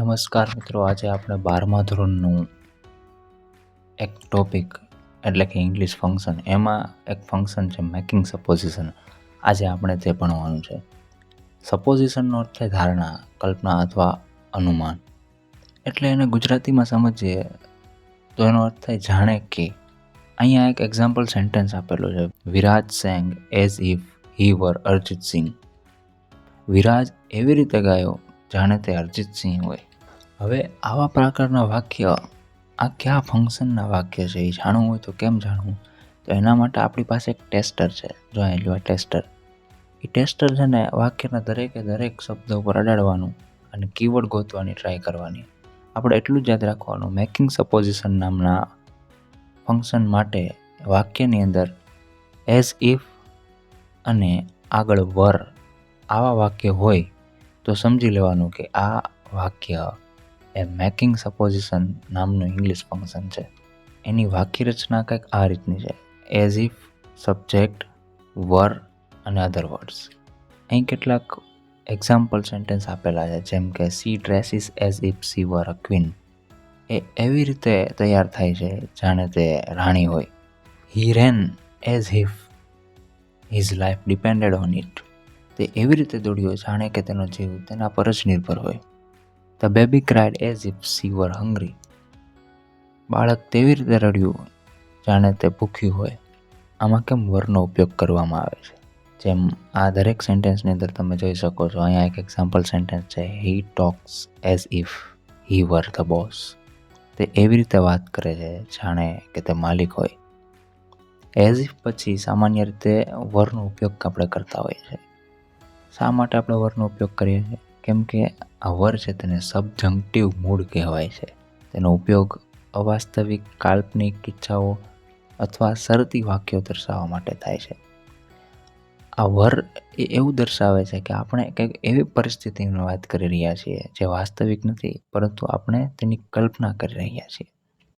નમસ્કાર મિત્રો, આજે આપણે બારમા ધોરણનું એક ટોપિક એટલે કે ઇંગ્લિશ ફંક્શન એમાં એક ફંક્શન છે મેકિંગ સપોઝિશન આજે આપણે તે ભણવાનું છે. સપોઝિશનનો અર્થ છે ધારણા, કલ્પના અથવા અનુમાન. એટલે એને ગુજરાતીમાં સમજીએ તો એનો અર્થ થાય જાણે કે. અહીંયા એક એક્ઝામ્પલ સેન્ટેન્સ આપેલો છે. Viraj sang as if he were Arijit Singh. Viraj એવી રીતે ગાયો, જાણે તે અરજીત સિંહ હોય. હવે આવા પ્રકારના વાક્ય આ કયા ફંક્શનના વાક્ય છે એ જાણવું હોય તો કેમ જાણવું? તો એના માટે આપણી પાસે એક ટેસ્ટર છે. જો અહીં ટેસ્ટર એ ટેસ્ટર છે ને વાક્યના દરેકે દરેક શબ્દ ઉપર અડાડવાનું અને કીવર્ડ ગોતવાની ટ્રાય કરવાની. આપણે એટલું જ યાદ રાખવાનું. મેકિંગ સપોઝિશન નામના ફંક્શન માટે વાક્યની અંદર એઝ ઇફ અને આગળ વર આવા વાક્ય હોય તો સમજી લેવાનું કે આ વાક્ય એ મેકિંગ સપોઝિશન નામનું ઇંગ્લિશ ફંક્શન છે. એની વાક્ય રચના કંઈક આ રીતની છે. એઝ ઇફ સબ્જેક્ટ વર અને અધર વર્ડ્સ અહીં કેટલાક એક્ઝામ્પલ સેન્ટેન્સ આપેલા છે, જેમ કે she dresses as if she were a queen એ એવી રીતે તૈયાર થાય છે, જાણે તે રાણી હોય. He ran as if his life depended on it તે એવી રીતે દોડ્યો જાણે કે તેનો જીવ તેના પર જ નિર્ભર હોય. The baby cried as if she were hungry બાળક તેવી રીતે રડ્યું, જાણે તે ભૂખ્યું હોય. આમાં કેમ વરનો ઉપયોગ કરવામાં આવે છે? જેમ આ દરેક સેન્ટેન્સની અંદર તમે જોઈ શકો છો. અહીંયા એક એક્ઝામ્પલ સેન્ટેન્સ છે. He talks as if he were the boss તે એવી રીતે વાત કરે છે, જાણે કે તે માલિક હોય. એઝ ઇફ પછી સામાન્ય રીતે વરનો ઉપયોગ આપણે કરતા હોઈએ છીએ. શા માટે આપણે વરનો ઉપયોગ કરીએ છીએ? કેમ કે આ વર છે તેને સબજંક્ટિવ મૂડ કહેવાય છે. તેનો ઉપયોગ અવાસ્તવિક કાલ્પનિક ઈચ્છાઓ અથવા શરતી વાક્યો દર્શાવવા માટે થાય છે. આ વર એ એવું દર્શાવે છે કે આપણે કંઈક એવી પરિસ્થિતિની વાત કરી રહ્યા છીએ જે વાસ્તવિક નથી, પરંતુ આપણે તેની કલ્પના કરી રહ્યા છીએ.